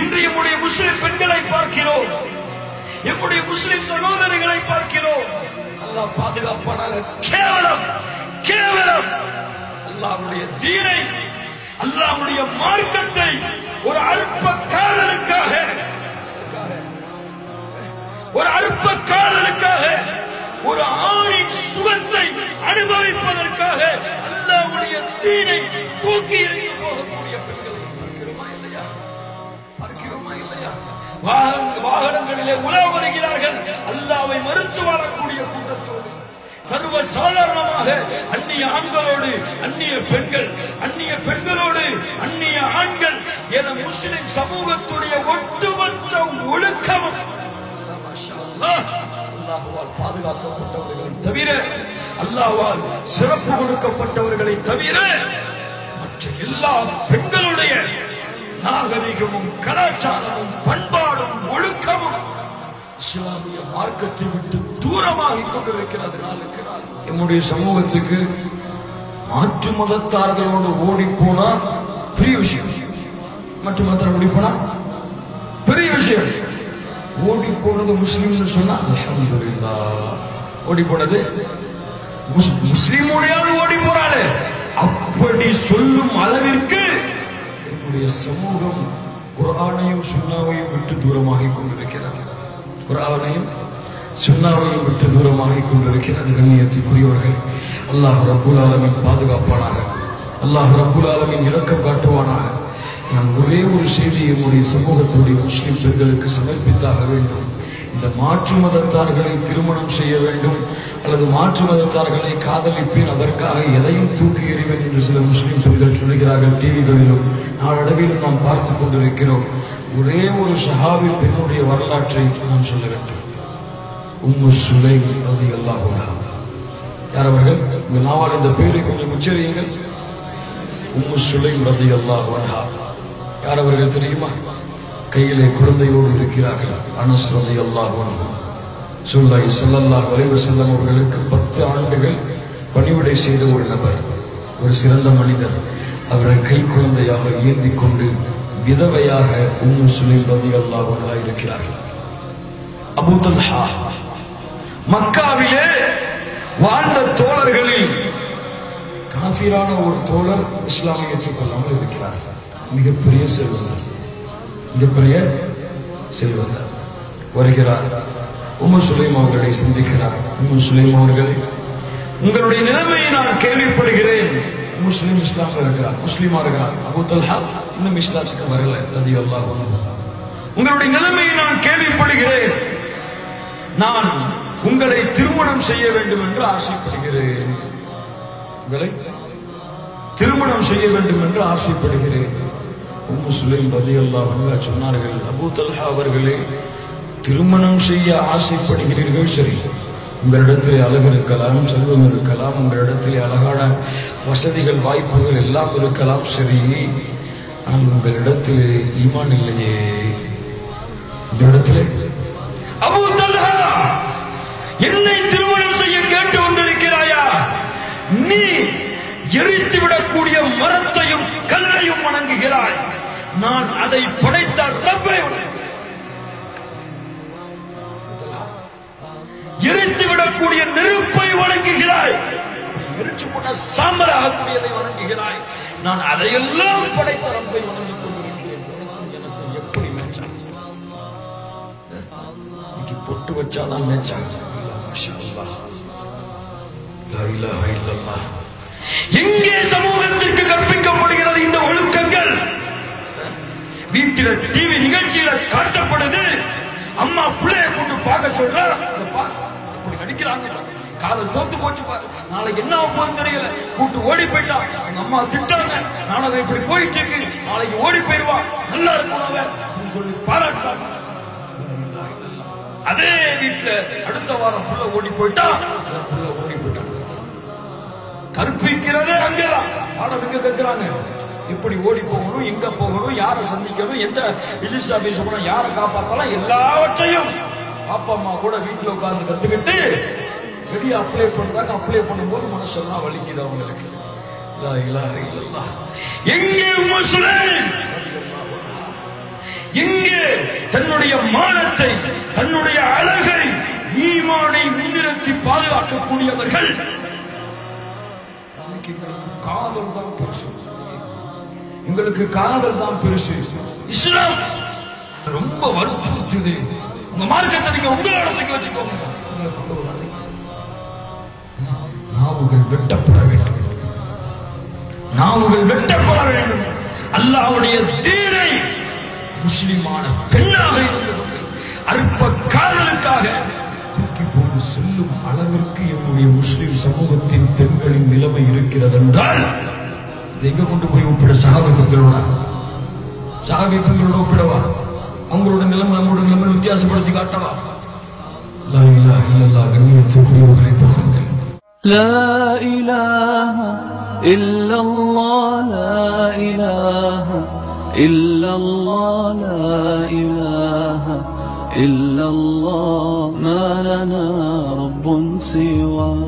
இன்றைய எம்முடைய முஸ்லிம் பெண்களை பார்க்கிறோம். எம்முடைய முஸ்லிம் சகோதரிகளை பார்க்கிறோம். அல்லாஹ் பாதுகாப்பானாக கேவலம் கேவலம். அல்லாஹுடைய தீனை அல்லாஹுடைய மார்க்கத்தை ஒரு அல்ப காலனுக்காக ஒரு அல்ப காலனுக்காக ஒரு ஆணின் சுகத்தை அனுபவிப்பதற்காக அல்லாஹுடைய தீனை தூக்கி வாகனங்களிலே உலக வருகிறார்கள். அல்லாவை மறுத்து வாழக்கூடிய கூட்டத்தோடு. சர்வ சாதாரணமாக அந்நிய ஆண்களோடு அந்நிய பெண்கள் அந்நிய பெண்களோடு அந்நிய ஆண்கள் என முஸ்லிம் சமூகத்துடைய ஒட்டுமொத்த ஒழுக்கம் பாதுகாக்கப்பட்டவர்களை தவிர அல்லாஹால் சிறப்பு கொடுக்கப்பட்டவர்களை தவிர மற்ற எல்லா பெண்களுடைய நாகரிகமும் கலாச்சாரமும் பண்பு ஒழுக்கமும் இஸ்லாமிய மார்க்கத்தை விட்டு தூரமாகிக் கொண்டிருக்கிறது நாளுக்கு நாள் நம்முடைய சமூகத்துக்கு மாற்று மதத்தார்களோடு ஓடி போனா பெரிய விஷயம். மற்ற மதத்தார் ஓடி போனா பெரிய விஷயம். ஓடி போனது முஸ்லீம் சொன்னா அல்ஹம்துலில்லாஹ். ஓடி போனது முஸ்லீம் முஸ்லிமோடையாவது ஓடி போறாரு அப்படி சொல்லும் அளவிற்கு என்னுடைய சமூகம் குரானையும் சுண்ணாவையும் விட்டு தூரமாகிக் கொண்டிருக்கிறது குரானையும் சுண்ணாவையும் விட்டு தூரமாகிக் கொண்டிருக்கிறது கண்ணியத்துக்குரியவர்கள் அல்லாஹ் ரபுல் ஆலமின் பாதுகாப்பானாக அல்லாஹ் ரபுல் ஆலமின் இறக்கம் காட்டுவானாக நான் ஒரே ஒரு செய்தியை என்னுடைய சமூகத்துடைய முஸ்லிம் பெண்களுக்கு சமர்ப்பித்தாக வேண்டும் இந்த மாற்று மதத்தார்களை திருமணம் செய்ய வேண்டும் அல்லது மாற்று மதத்தார்களை காதலிப்பேன் அதற்காக எதையும் தூக்கி எறிவேன் என்று சில முஸ்லிம் பெண்கள் சொல்கிறார்கள் டிவிகளிலும் நாளடைவில் நாம் பார்த்துக் கொண்டிருக்கிறோம். ஒரே ஒரு சஹாபி பெண்ணுடைய வரலாற்றை நான் சொல்ல வேண்டும். உம்மு சுலை ரதி அல்லாஹுலா யார் அவர்கள்? உங்கள் நாவால் இந்த பெயரை கொஞ்சம் உச்சரியுங்கள். உம்மு சுலை ரதி அல்லாஹுலா யார் அவர்கள் தெரியுமா? கையிலே குழந்தையோடு இருக்கிறார்கள். அனஸ் ரதி அல்லாஹு சுல்லாய் ஸல்லல்லாஹு அலைஹி செல்லம் அவர்களுக்கு பத்து ஆண்டுகள் பணிவிடை செய்த ஒரு நபர். ஒரு சிறந்த மனிதர். அவரை கை குழந்தையாக ஏந்தி கொண்டு விதவையாக உம்மு சுலைம் ரதி அல்லாஹுலா இருக்கிறார்கள். அபுதல்ஹா மக்காவிலே வாழ்ந்த தோழர்களில் காபீரான ஒரு தோழர் இஸ்லாமை ஏற்றுக்கொள்ளாமல் இருக்கிறார். மிகப்பெரிய செல்வந்தர். மிகப்பெரிய செல்வந்தர். வருகிறார். உம்மு சுலைம் அவர்களை சந்திக்கிறார். உம்மு சுலைம் அவர்களே உங்களுடைய நிலைமையை நான் கேள்விப்படுகிறேன். முஸ்லீம் இஸ்லாம்ல இருக்கிறார் முஸ்லீமா இருக்கிறார் அபூ தல்ஹா இன்னும் இஸ்லாத்துக்கு வரல ரதி அல்லாஹ் உங்களுடைய நிலைமையை நான் கேள்விப்படுகிறேன். நான் உங்களை திருமணம் செய்ய வேண்டும் என்று ஆசைப்படுகிறேன். உங்களை திருமணம் செய்ய வேண்டும் என்று ஆசைப்படுகிறேன். உம்மு சுலைம் ரதி அல்லாஹ் சொன்னார்கள் அபூ தல்ஹா அவர்களே திருமணம் செய்ய ஆசைப்படுகிறீர்கள் சரி. உங்களிடத்திலே அழகு இருக்கலாம் செல்வம் இருக்கலாம் உங்களிடத்திலே அழகான வசதிகள் வாய்ப்புகள் எல்லாம் இருக்கலாம். சரி ஆனால் உங்களிடத்திலே ஈமான் இல்லையே. இந்த அபூ என்னை திருமணம் செய்ய கேட்டு வந்திருக்கிறாயா? நீ எரித்து விடக்கூடிய மரத்தையும் கல்லையும் வணங்குகிறாய். நான் அதை படைத்த ரப்பை எரித்து விடக்கூடிய நெருப்பை வணங்குகிறாய். எரிச்சு போட்ட சாம்பலாகக்கூடியதை வணங்குகிறாய். நான் அதையெல்லாம் படைத்த ரப்பை வணங்கிக் கொண்டிருக்கிறேன். எனக்கு எப்படி மேட்சாச்சு இன்னைக்கு பொட்டு வச்சாதான் மேட்சாச்சு மாஷா எங்கே சமூகத்திற்கு கற்பிக்கப்படுகிறது இந்த ஒழுக்கங்கள்? வீட்டில டிவி நிகழ்ச்சியில காட்டப்படுது. அம்மா பிள்ளைய கூட்டு பார்க்க சொல்ற அப்படி நடிக்கிறாங்க. காதல் தோத்து போச்சு பாரு. நாளைக்கு என்ன ஆக தெரியல. கூட்டு ஓடி போயிட்டான் எங்க அம்மா திட்டாங்க. நானும் இப்படி போயிட்டு இருக்கு. நாளைக்கு ஓடி போயிடுவா. நல்லா இருக்கும் அவ சொல்லி பாராட்டுறாங்க. அதே வீட்டுல அடுத்த வாரம் புள்ள ஓடி போயிட்டா. புள்ள ஓடி போயிட்டாங்க கற்பிக்கிறதே அங்கதான். பாடம் இங்க கற்கிறாங்க? எப்படி ஓடி போகணும் எங்க போகணும் யாரை சந்திக்கணும் எந்த ரிஜிஸ்டர் ஆபீஸ் போகணும் யாரை காப்பாத்தலாம்? எல்லாவற்றையும் அப்பா அம்மா கூட வீட்டுல உட்கார்ந்து கத்துக்கிட்டு வெளியே அப்ளை பண்றாங்க அப்ளை பண்ணும்போது மனசெல்லாம் வலிக்குது அவங்களுக்கு. எங்கே எங்கே தன்னுடைய மானத்தை தன்னுடைய அழகை ஈமானை முன்னிறுத்தி பாதுகாக்கக்கூடியவர்கள்? எங்களுக்கு காதல் தான் பெருசு. எங்களுக்கு காதல் தான் பெருசு. இஸ்லாம் ரொம்ப வற்புறுத்துது. உங்க மார்க்கத்தை நீங்க உங்களோட வச்சுக்கோங்க. நாவுகள் வெட்டப்பட வேண்டும். நாவுகள் வெட்டப்பட வேண்டும். அல்லாவுடைய தீரை முஸ்லிமான பெண்ணாக அற்ப காதலுக்காக தூக்கி போட்டு செல்லும் அளவிற்கு என்னுடைய முஸ்லிம் சமூகத்தின் பெண்களின் நிலைமை இருக்கிறது என்றால் இதை எங்க கொண்டு போய் ஒப்பிட சகாபி பெண்களோட சகாபி பெண்களோட ஒப்பிடவா? அவங்களோட நிலைமை நம்மளோட நிலைமை வித்தியாசப்படுத்தி காட்டவா? லா இலாஹ இல்லல்லாஹ் கண்ணியத்திற்குரியவர்களை பாருங்கள் لا إله إلا الله لا إله إلا الله لا إله إلا الله. ما لنا رب سواه